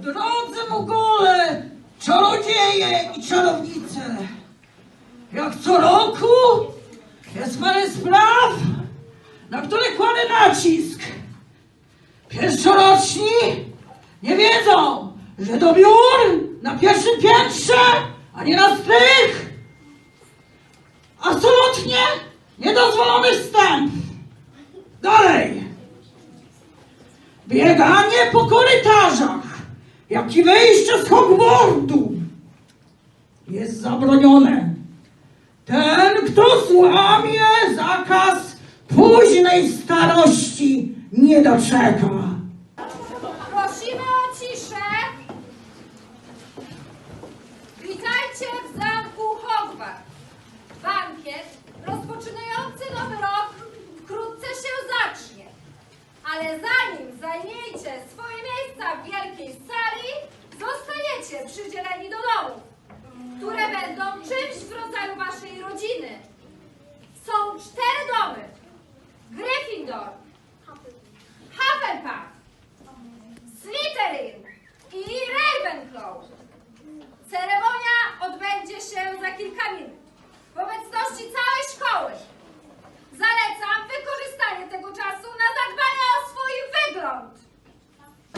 Drodzy Mogole, czarodzieje i czarownice, jak co roku jest parę spraw, na które kładę nacisk. Pierwszoroczni nie wiedzą, że do biur na pierwszym piętrze, a nie na strych niedozwolony wstęp. Dalej. Bieganie po korytarzach, jak i wyjście z Hogwartu jest zabronione. Ten, kto złamie zakaz późnej starości, nie doczeka. Zajmiecie swoje miejsca w wielkiej sali, zostaniecie przydzieleni do domów, które będą czymś w rodzaju waszej rodziny. Są cztery domy. Gryffindor, Hufflepuff,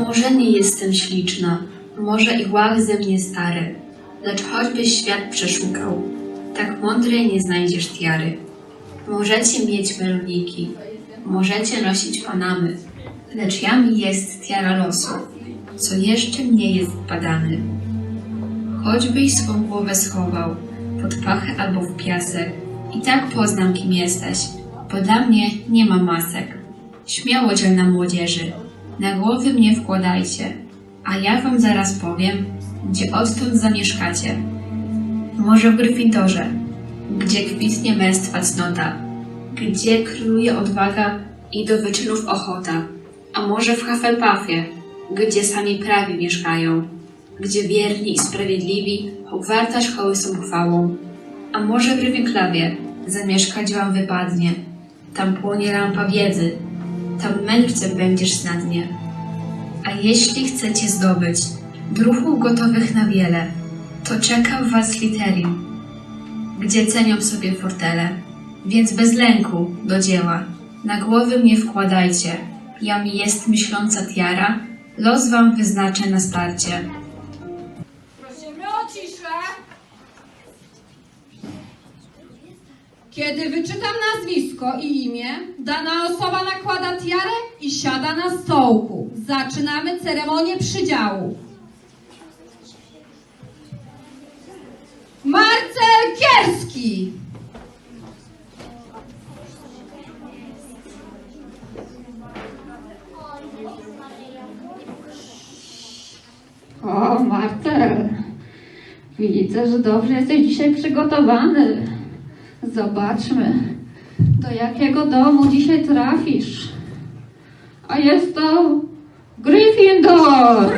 Może nie jestem śliczna, może i łach ze mnie stary, lecz choćbyś świat przeszukał, tak mądrej nie znajdziesz tiary. Możecie mieć meloniki, możecie nosić panamy, lecz jam jest tiara losu, co jeszcze nie jest badany. Choćbyś swą głowę schował pod pachę albo w piasek, i tak poznam kim jesteś, bo dla mnie nie ma masek. Śmiało dzielna młodzieży, na głowy mnie wkładajcie, a ja wam zaraz powiem, gdzie odtąd zamieszkacie. Może w Gryffindorze, gdzie kwitnie męstwa cnota, gdzie króluje odwaga i do wyczynów ochota, a może w Hufflepuffie, gdzie sami prawi mieszkają, gdzie wierni i sprawiedliwi Hogwarta szkoły są chwałą, a może w Ravenclawie zamieszkać wam wypadnie, tam płonie lampa wiedzy, tam mędrcem będziesz na dnie. A jeśli chcecie zdobyć druhów gotowych na wiele, to czeka was Slytherin, gdzie cenią sobie fortele. Więc bez lęku do dzieła, na głowy mnie wkładajcie, jam jest myśląca tiara, los wam wyznaczę na starcie. Kiedy wyczytam nazwisko i imię, dana osoba nakłada tiarę i siada na stołku. Zaczynamy ceremonię przydziału. Marcel Kierski. O, Marcel, widzę, że dobrze jesteś dzisiaj przygotowany. Zobaczmy, do jakiego domu dzisiaj trafisz. A jest to Gryffindor!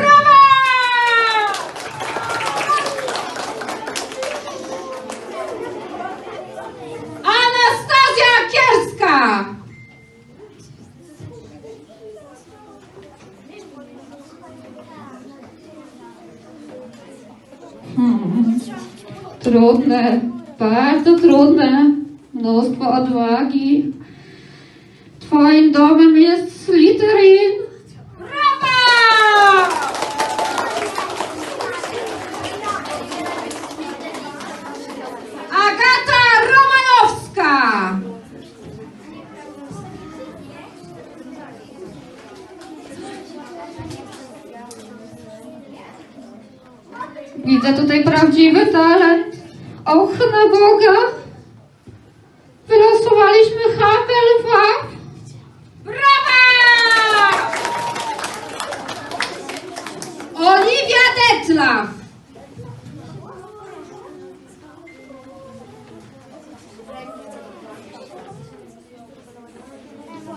Anastazja Kierska. Hmm. Trudne, bardzo trudne. Mnóstwo odwagi. Twoim domem jest Slytherin. Brawa! Agata Romanowska. Widzę tutaj prawdziwy talent. Och, na Boga! Wylosowaliśmy Hufflepuff. Brawa! Oliwia Detlaf.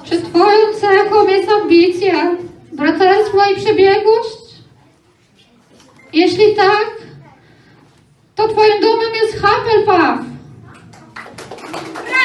Czy twoją cechą jest ambicja, braterstwo i przebiegłość? Jeśli tak, to twoim domem jest Hufflepuff. Brawa!